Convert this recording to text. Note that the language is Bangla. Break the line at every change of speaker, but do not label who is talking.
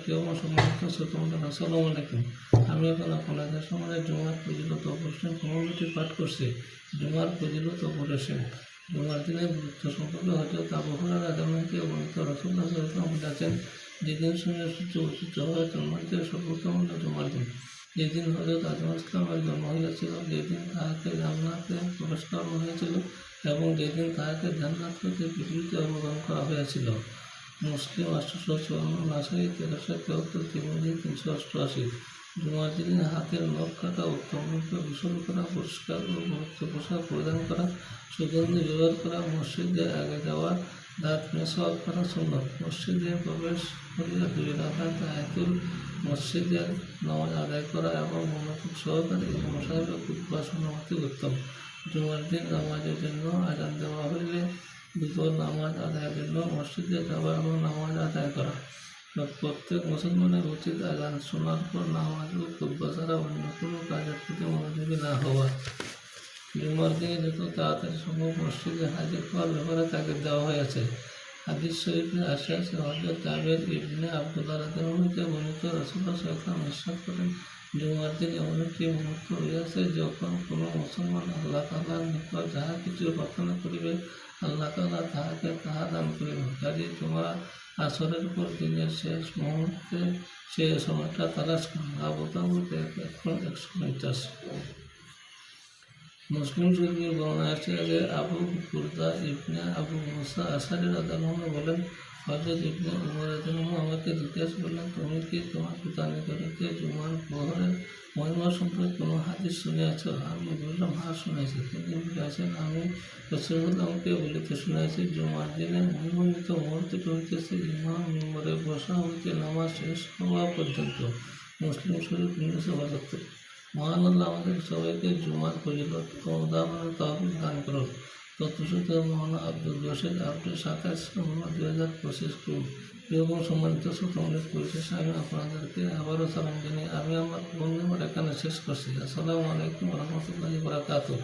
প্রিয় সম্মানিত শ্রোতমন্ডল আসসালামু আলাইকুম আমি এখন আপনাদের সামনে জুমার ফজিলত অপারেশন কমিউনিটি পাঠ করছি। জুমার ফজিলত অপারেশন জুমার দিনের গুরুত্ব সম্পর্কে হজরত আবু হুরায়রা রাজামকে বর্ণিত রসুল্লাহ যেদিন সূর্য সূর্য উচিত হয় দিন। যেদিন হজরত আজম ইসলামের জন্ম হয়েছিল যেদিন তাহাকে জান্নাতে প্রবেশ করানো হয়েছিল এবং যেদিন তাহাকে জান্নাত হতে পৃথিবীতে অবদান করা হয়েছিল। মুসলিম আটশোশো চুয়ান্ন নাসাই তেরোশো তেহত্তর তিনমুজি তিনশো অষ্টআশি। জুমার দিনে হাতের নখ কাটা, উত্তম রূপে গোসল করা, পরিষ্কার ও পবিত্র পোশাক পরিধান করা, সুগন্ধি ব্যবহার করা, মসজিদে আগে যাওয়া, দাঁত মেসওয়াক করা সুন্দর মসজিদে প্রবেশ করিয়া দুই রাখাত আয়াতুল মসজিদের নামাজ আদায় করা এবং মনোযোগ সহকারে অতি উত্তম জুমার দিন নামাজের জন্য আজান দেওয়া হইলে দুপুর নামাজ আদায় জন্য মসজিদে যাওয়া এবং নামাজ আদায় করা। প্রত্যেক মুসলমানের উচিত আজান শোনার পর নামাজ ও খুদ্া ছাড়া অন্য কোনো কাজের প্রতি মনোযোগী না হওয়া। জুমার দিনে যত তাড়াতাড়ি সম্ভব, মসজিদে হাজির হওয়ার ব্যাপারে তাকে দেওয়া হয়েছে। হাদিস শরীফে আসে আছে হজরত জাবের ইবনে আবদুল্লাহ রাদিয়াল্লাহু বর্ণিত রাসূলুল্লাহ সাল্লাল্লাহু আলাইহি করেন। জুমার দিন এমন একটি মুহূর্ত হইয়াছে যখন কোনো মুসলমান আল্লাহ তাআলার নিকট যাহা কিছু প্রার্থনা করিবে, আল্লাহ তাআলা তাহাকে তাহা দান করিবেন। কাজে তোমরা আসরের পর দিনের শেষ মুহূর্তে সে সময়টা তালাশ করো আবু দাউদ একশো পঞ্চাশ। মুসলিম শরীফের বর্ণনা আছে যে আবু কুর্দা ইবনে আবু মুসা আসারি রাদালহ বলেন হজরত ইবনে উমর রাদালহ আমাকে জিজ্ঞাসা করলেন, তুমি কি তোমার পিতা নিকটে জুমার প্রহরের মহিমা সম্পর্কে কোনো হাদিস শুনিয়াছ? আমি বললাম হ্যাঁ শুনেছি। তিনি বলেছেন, আমি রসুল্লাহকে বলিতে শুনেছি জুমার দিনে মহিমান্বিত মুহূর্তটি হইতেছে ইমাম মেম্বরে বসা হইতে নামাজ শেষ হওয়া পর্যন্ত। মুসলিম শরীফ উনিশশো বাহাত্তর মহান আল্লাহ আমাদের সবাইকে জুমার ফজিলত ও উদাহরণের তহবিল দান করুন। তত্ত্বসূত্র মহান আব্দুল রশিদ আপডেট সাতাশ দুই হাজার পঁচিশ করুন এরকম সম্মানিত শ্রোতামূলক পরিশেষে আমি আপনাদেরকে আবারও সালাম জানিয়ে আমি আমার বন্ধু এখানে শেষ করছি। আসসালামু আলাইকুম রহমতুল্লাহ বারাকাতুহ।